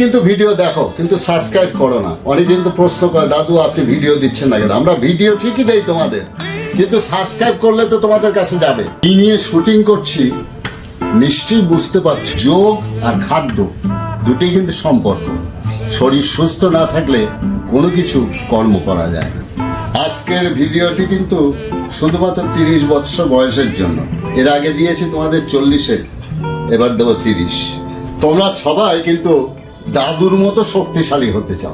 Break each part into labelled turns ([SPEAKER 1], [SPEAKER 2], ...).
[SPEAKER 1] কিন্তু ভিডিও দেখো, কিন্তু সাবস্ক্রাইব করো না। অনেক কিন্তু প্রশ্ন করে, দাদু, আপনি ভিডিও দিচ্ছেন না কেন? আমরা ভিডিও ঠিকই দেই তোমাদের, কিন্তু সাবস্ক্রাইব করলে তো তোমাদের কাছে যাবে। কি নিয়ে শুটিং করছি, নিশ্চয়ই বুঝতে পারছ, যোগ আর খাদ্য দুটি কিন্তু সম্পর্ক। শরীর সুস্থ না থাকলে কোনো কিছু কর্ম করা যায় আজকের ভিডিওটি কিন্তু শুধুমাত্র তিরিশ বছর বয়সের জন্য। এর আগে দিয়েছি তোমাদের চল্লিশের, এবার দেবো তিরিশ। তোমরা সবাই কিন্তু দাদুর মতো শক্তিশালী হতে চাও।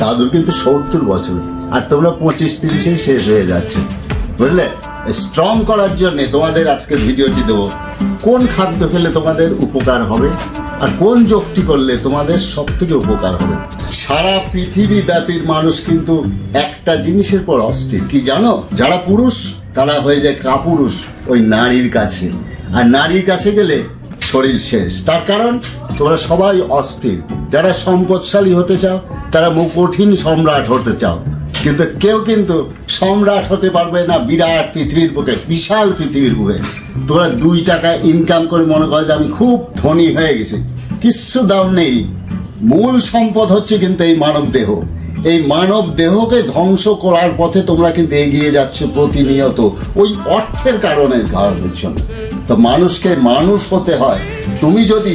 [SPEAKER 1] দাদুর কিন্তু সত্তর বছর। আর তোমরা পঁচিশ তিরিশে শেষ হয়ে যাচ্ছে। বুঝলে? স্ট্রং করার জন্য তোমাদের আজকের ভিডিওটি দেবো। কোন খাদ্য খেলে তোমাদের উপকার হবে? আর কোন যোগটি করলে তোমাদের সব থেকে উপকার হবে? সারা পৃথিবী ব্যাপীর মানুষ কিন্তু একটা জিনিসের পর অস্থির। কি জানো? যারা পুরুষ, তারা হয়ে যায় কাপুরুষ, ওই নারীর কাছে। আর নারীর কাছে গেলে শরীর শেষ। তার কারণ, তোমরা সবাই অস্থির। যারা সম্পদশালী হতে চাও, তারা কঠিন সম্রাট হতে চাও। কিন্তু কেউ কিন্তু সম্রাট হতে পারবে না বিরাট পৃথিবীর বুকে, বিশাল পৃথিবীর বুকে। তোমরা দুই টাকা ইনকাম করে মনে করো যে আমি খুব ধনী হয়ে গেছি। কিচ্ছু দাম নেই। মূল সম্পদ হচ্ছে কিন্তু এই মানব দেহ। এই মানব দেহকে ধ্বংস করার পথে তোমরা কিন্তু এগিয়ে যাচ্ছ প্রতিনিয়ত। ওই অর্থের কারণে কারণের জন্য তো মানুষকে মানুষ হতে হয়। তুমি যদি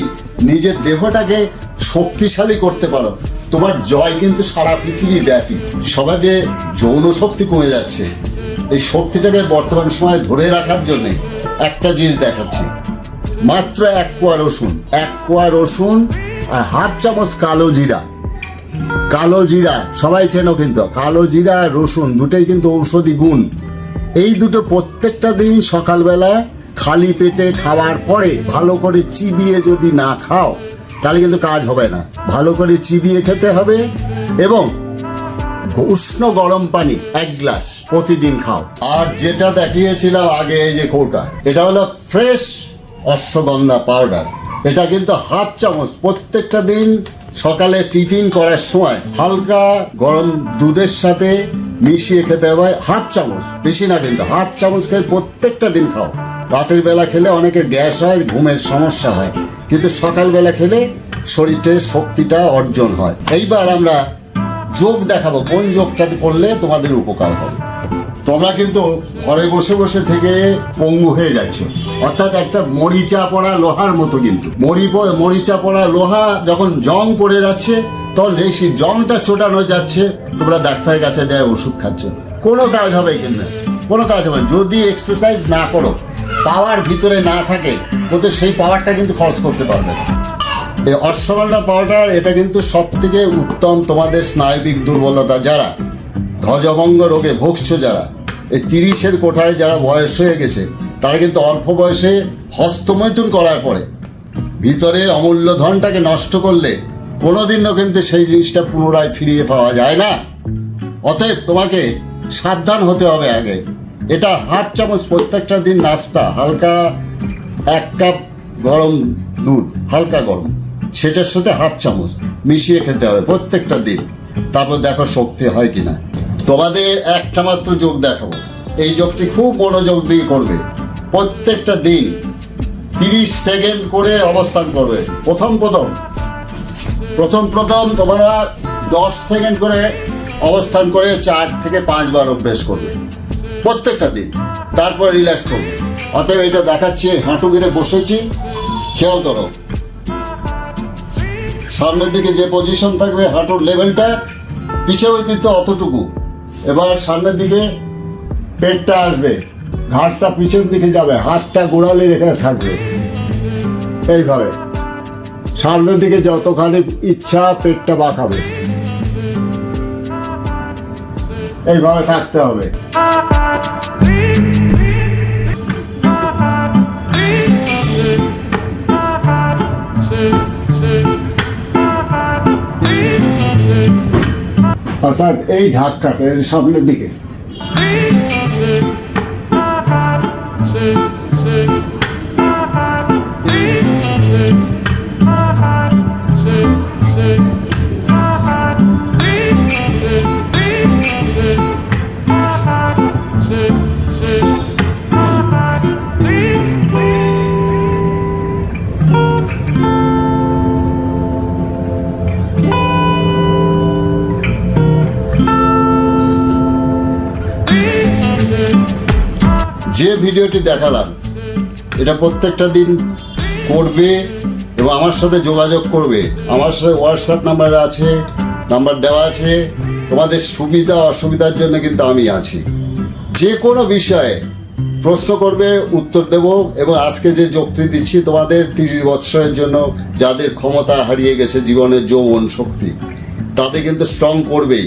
[SPEAKER 1] নিজের দেহটাকে শক্তিশালী করতে পারো, তোমার জয় কিন্তু সারা পৃথিবী ব্যাপী। সমাজে যৌন শক্তি কমে যাচ্ছে, এই শক্তিটাকে বর্তমান সময়ে ধরে রাখার জন্য একটা জিনিস দেখাচ্ছি। মাত্র এক কোয়া রসুন, এক কোয়া রসুন আর হাফ চামচ কালো জিরা। কালো জিরা, সবাই চেনো কিন্তু, কালো জিরা আর রসুন দুটোই কিন্তু ঔষধি গুণ। এই দুটো প্রত্যেকটা দিন সকালবেলা খালি পেটে খাওয়ার পরে ভালো করে চিবিয়ে যদি না খাও, তাহলে কিন্তু কাজ হবে না। ভালো করে চিবিয়ে খেতে হবে এবং উষ্ণ গরম পানি এক গ্লাস প্রতিদিন খাও। আর যেটা দেখিয়েছিলাম আগে এই যে কৌটা, এটা হলো ফ্রেশ অশ্বগন্ধা পাউডার। এটা কিন্তু হাফ চামচ প্রত্যেকটা দিন সকালে টিফিন করার সময় হালকা গরম দুধের সাথে মিশিয়ে খেতে হবে। হাফ চামচ, বেশি না কিন্তু হাফ চামচ খেয়ে প্রত্যেকটা দিন খাও। রাতের বেলা খেলে অনেকের গ্যাস হয়, ঘুমের সমস্যা হয়। কিন্তু সকালবেলা খেলে শরীরে শক্তিটা অর্জন হয়। এইবার আমরা যোগ দেখাবো, কোন যোগটা করলে তোমাদের উপকার হবে। তোমরা কিন্তু ঘরে বসে বসে থেকে পঙ্গু হয়ে যাচ্ছ। অর্থাৎ একটা মরিচা পড়া লোহার মতো কিন্তু। মরি মরিচা পড়া লোহা যখন জং পড়ে যাচ্ছে, তখন সেই জংটা ছোটানো যাচ্ছে, তোমরা ডাক্তারের কাছে দেয় ওষুধ খাচ্ছ। কোনো কাজ হবে কিন্তু না। কোনো কাজ হবে। যদি এক্সারসাইজ না করো পাওয়ার ভিতরে না থাকে তো সেই পাওয়ারটা কিন্তু খরচ করতে পারবে না। এই অশ্বগন্ধা পাউডার এটা কিন্তু সব থেকে উত্তম তোমাদের স্নায়বিক দুর্বলতা যারা, ধ্বজভঙ্গ রোগে ভুগছ যারা, এই তিরিশের কোঠায় যারা বয়স হয়ে গেছে, তারা কিন্তু অল্প বয়সে হস্তমৈথুন করার পরে, ভিতরে অমূল্য ধনটাকে নষ্ট করলে কোনোদিনও কিন্তু সেই জিনিসটা পুনরায় ফিরিয়ে পাওয়া যায় না। অতএব তোমাকে সাবধান হতে হবে আগে। এটা হাফ চামচ প্রত্যেকটা দিন নাস্তা, হালকা এক কাপ গরম দুধ, হালকা গরম। সেটার সাথে হাফ চামচ মিশিয়ে খেতে হবে প্রত্যেকটা দিন। তারপর দেখো শক্তি হয় কি না তোমাদের একটা মাত্র যোগ দেখাবো। এই যোগটি খুব মনোযোগ দিয়ে করবে। প্রত্যেকটা দিন তিরিশ সেকেন্ড করে অবস্থান করবে। প্রথম প্রথম। প্রথম প্রথম তোমরা দশ সেকেন্ড করে অবস্থান করে চার থেকে পাঁচবার অভ্যেস করবে। প্রত্যেকটা দিন। তারপর রিল্যাক্স করবে অতএব এটা দেখাচ্ছি, হাঁটু গেড়ে বসেছি, খেয়াল করো। সামনের দিকে যে পজিশন থাকবে, হাঁটুর লেভেলটা পিছেও কিন্তু অতটুকু। এবার সামনের দিকে পেটটা আসবে, ঘাটটা পিছন দিকে যাবে, হাতটা গোড়ালে রেখে থাকবে। এইভাবে। সামনের দিকে যতখানি ইচ্ছা, পেটটা বাঁকাবে। এইভাবে থাকতে হবে। অর্থাৎ এই ধাক্কাটা এর সামনের দিকে। যে ভিডিওটি দেখালাম, এটা প্রত্যেকটা দিন করবে এবং আমার সাথে যোগাযোগ করবে। আমার সাথে হোয়াটসঅ্যাপ নাম্বার আছে নাম্বার দেওয়া আছে। তোমাদের সুবিধা, অসুবিধার জন্য কিন্তু আমি আছি। যে কোনো বিষয়ে প্রশ্ন করবে, উত্তর দেব এবং আজকে যে যুক্তি দিচ্ছি, তোমাদের তিরিশ বৎসরের জন্য যাদের ক্ষমতা হারিয়ে গেছে জীবনের যৌবন শক্তি, তাতে কিন্তু স্ট্রং করবেই।